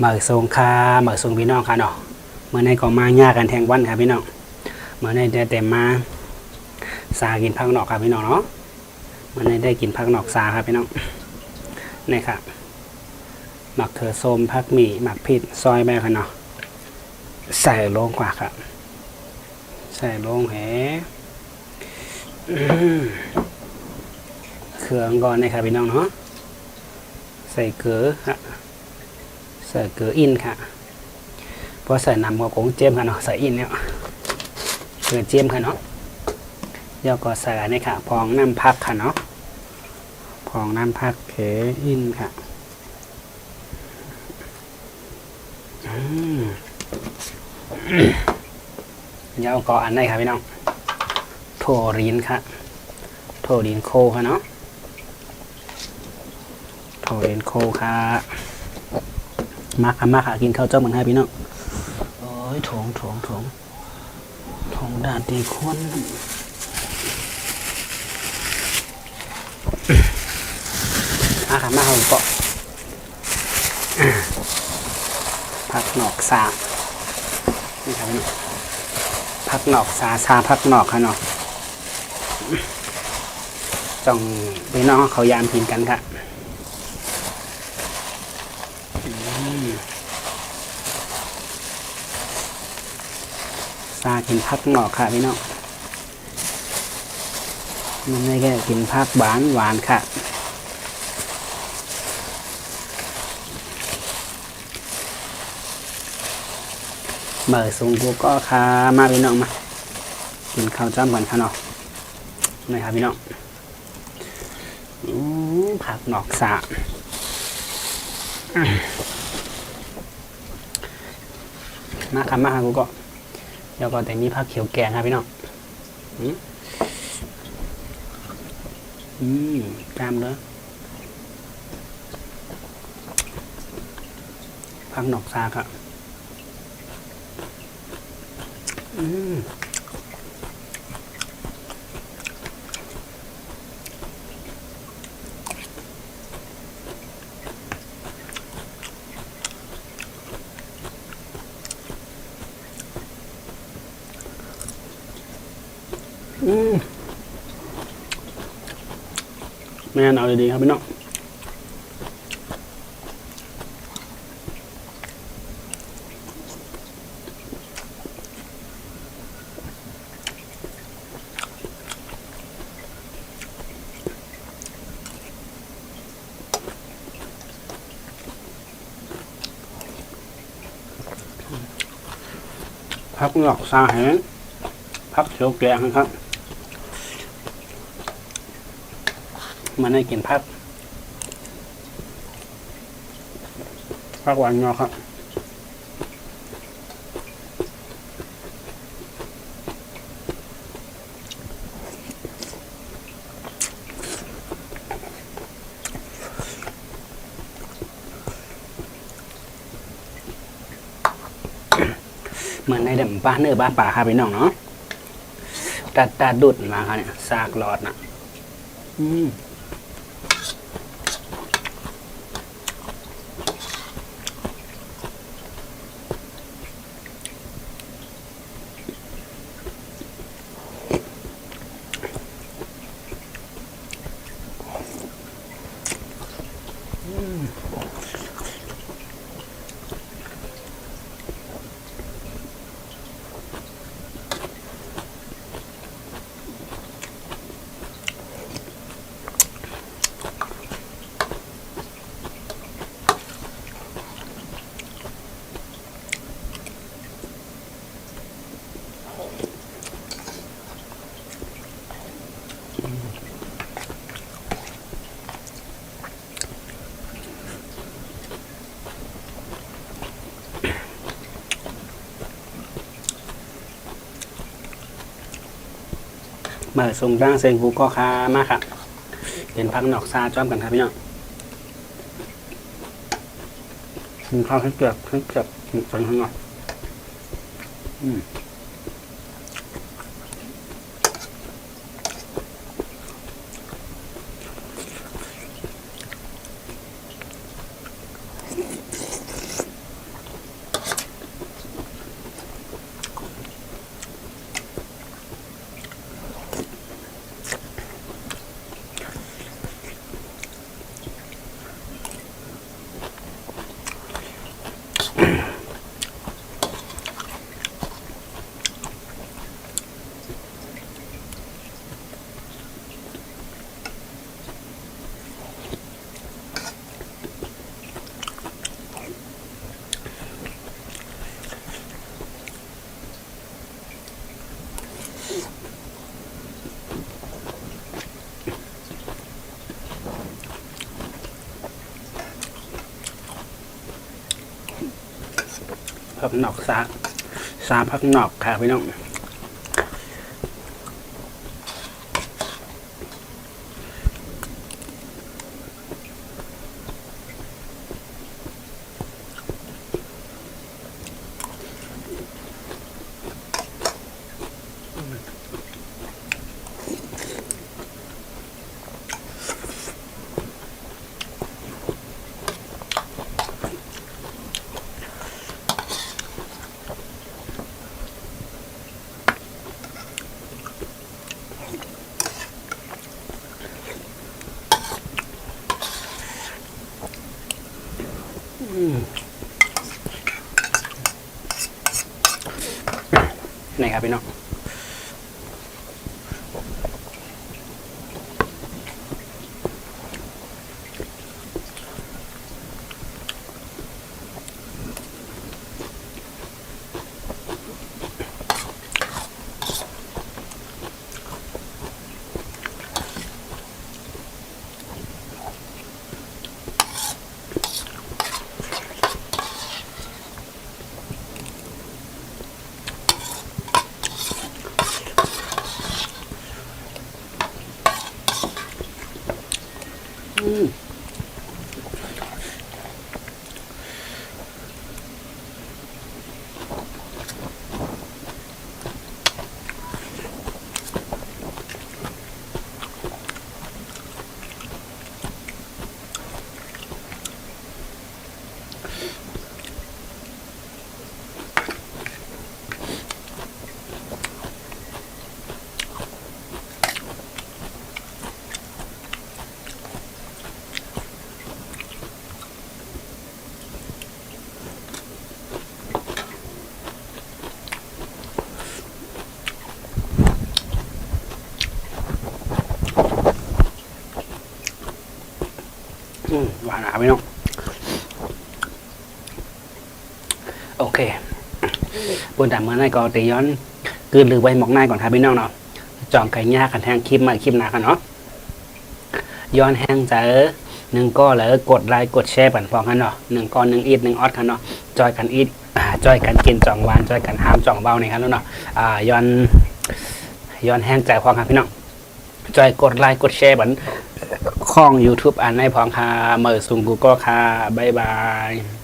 หมือทรงคาหมือทรงพี่น้องค่ะเนาะเมื่อในก็มาญากันแทงวันค่ะพี่น้องเมื่อในได้แต่มาสากินพักนอกค่ะพี่น้องเนาะเมื่อในได้กินพักนอกสาค่ะพี่น้องนี่ค่ะหมักเขือส้มพักหมี่หมักพริกซอยแม่ค่ะเนาะใส่ลงกว่าค่ะใส่ลงแหเครื่องก่อนนี่ค่ะพี่น้องเนาะใส่เกลือค่ะ ใส่เกลืออินค่ะเพราะใส่น้ำก็คงเจียมค่ะเนาะใส่อินเนี่ยเกลือเจียมค่ะเนาะเดี๋ยวก็ใส่อันนี้ค่ะพองน้ำพักค่ะเนาะพองน้ำพักเขอินค่ะเดี๋ยวก็อันนี้ค่ะพี่น้องโทรินค่ะโทรินโคค่ะเนาะโทรินโคค่ะ มาค่ะมาค่ะกินข้าวเจ้าเหมือนให้พี่น้องโอ้ยถงถงถงถงดาดตีคนมาค่ะมาค่ะเกาะพักหนอกสานี่ครับพี่น้องพักหนอกสาซาพักหนอกค่ะเนาะจ้องพี่น้องเขายามกินกันค่ะากินพักหนอกค่ะพี่น้องมันไม่แค่กินพักหวานหวานค่ะเมื่อสูงกูก็ค่ะมาพี่น้องมากินข้าวจ้ำก่อนค่ะเนาะนี่ครับพี่น้องผักหนอกสาอื้อมาครับมาครับกูก็ แล้วก็แต่มีผักเขียวแกงครับพี่น้องอืมอืมกล้ามเนื้อผักหนอกซากอะอืม แม่นเอาดีๆครับพี่น้องพักหลอกซาแหงพักเขียวแกงนะครับ มันให้กินพักพักหวานงอครับเหมือนในเดมบ้านเนื้อบ้านป่าครับพี่น้องเนาะตัดตัดดุดมาครับเนี่ยซากหลอดนะอืม มื่อทรงร่างเซงกูก็คามากครับเห็นพักหนอกซาจ้อมกันครับพี่น้องกินข้าวให้เกลือบให้เกลือกใส่ข้างนอยอืม พักนอกซาซาพักนอกค่ะพี่น้อง นี่ครับพี่น้อง หวานนะพี่น้องโอเคบนแต่เมื่อไหร่ก็ตีย้อนกืนหรือไว้หมอกหน้าก่อนครับพี่น้องเนาะจองไก่ย่ากันแทงคลิปมาคลิปหนากันเนาะย้อนแห้งเจอหนึ่งก็แล้วกดไลค์กดแชร์ปั่นฟองกันเนาะหนึ่งก้อนหนึ่งอีทหนึ่งออดกันเนาะจอยกันอีทจอยกันกินจองหวานจอยกันห้ามจองเบานี่ครับเนาะอ่าย้อนย้อนแห้งใจพองครับพี่น้องจอยกดไลค์กดแชร์บัน ข้อง YouTube อันในพร้อมค่ะเมอร์สุงกูก็ค่ะ บ๊ายบาย